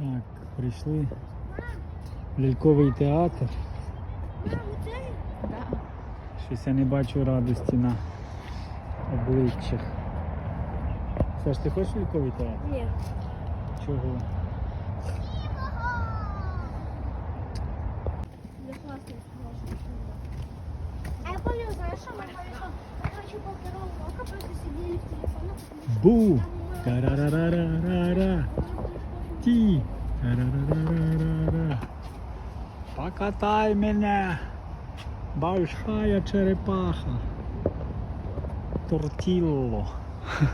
Так, прийшли в ляльковий театр. Щось я не бачу радості на обличчях. Саш, ти хочеш ляльковий театр? Ні. Чого? А я помню, знаешь, что мы говорили, я хочу по второму уроку просто сидели в телефонах. Бу! Тарарарарара. Ті. Покатай мене. Большая черепаха. Тортілло.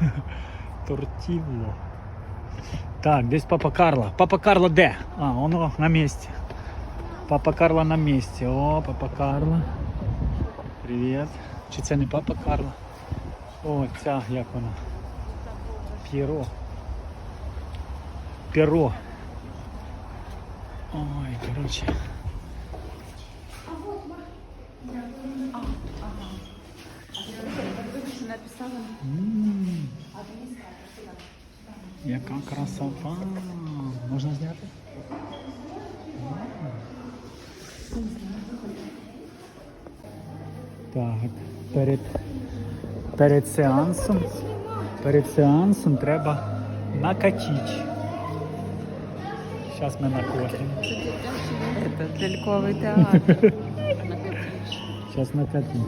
Тортілло. Так, десь папа Карло. Папа Карло де? А, воно на місці. Папа Карло на місці. О, папа Карло. Привіт. Чи це не папа Карло? О, ця, як вона? П'єро. Перо. Ой, короче. М, Яка красота. Можна зняти? Так, перед, перед сеансом. Перед сеансом треба накатити. Зараз ми накотимо. Это ляльковий театр. Зараз накатимо.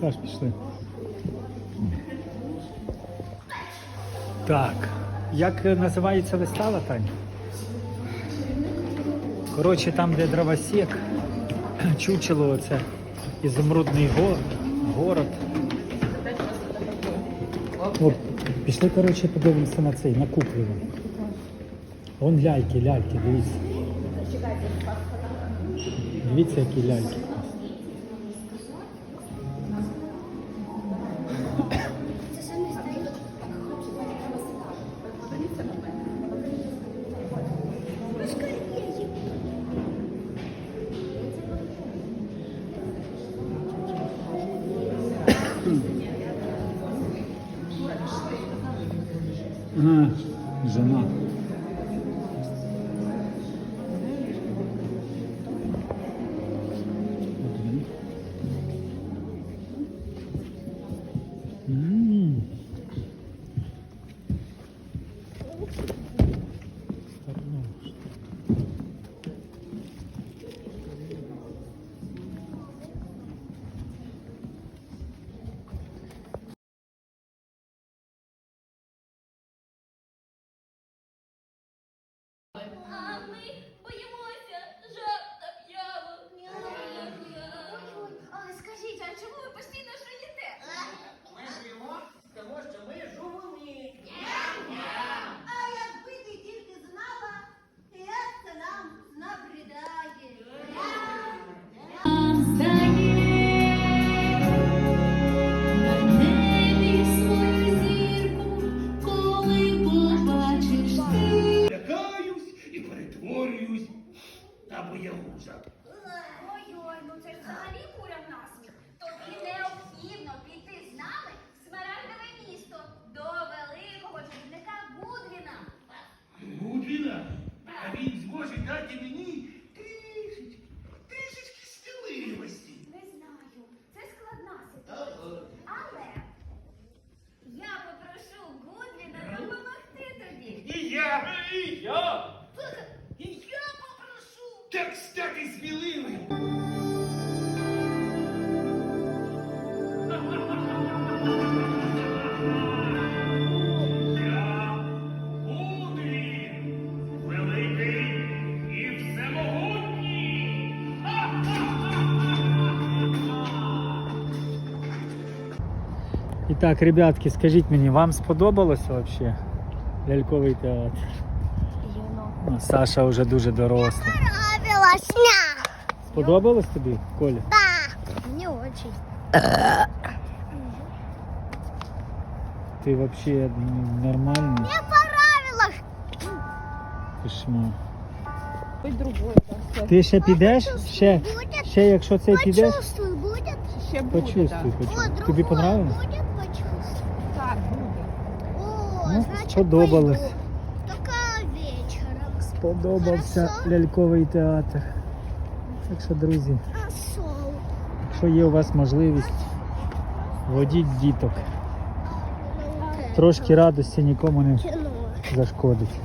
Саш, пішли. Так. Як називається вистава, Таня? Коротше, там, де дровосек, чучело оце, ізумрудний гор, город. О, пішли, коротше, подивимося на цей, на куплю. Вон ляльки, ляльки, дивіться. Дивіться, які ляльки. Ага, жена. 他不也活着。Так, ребятки, скажіть мені, вам сподобалося взагалі ляльковий театр? Ну, Саша вже дуже доросла. Нравилось, ня. Сподобалось тобі, Коля? Да. Не очень. Ти взагалі нормальний? Мне понравилось. Кошмар. Хоть другой там. Ти ще підеш? Ще, Будет. ще якщо цей підеш, Почувствуй, будет. Ще буде, почувствуй, так. почувствуй. Тобі понравилось? Будет почувствуй. Так, буде. О, Ну, сподобалось. Така Только сподобався ляльковий театр. Так що, друзі, якщо є у вас можливість, водіть діток. Трошки радості нікому не зашкодить.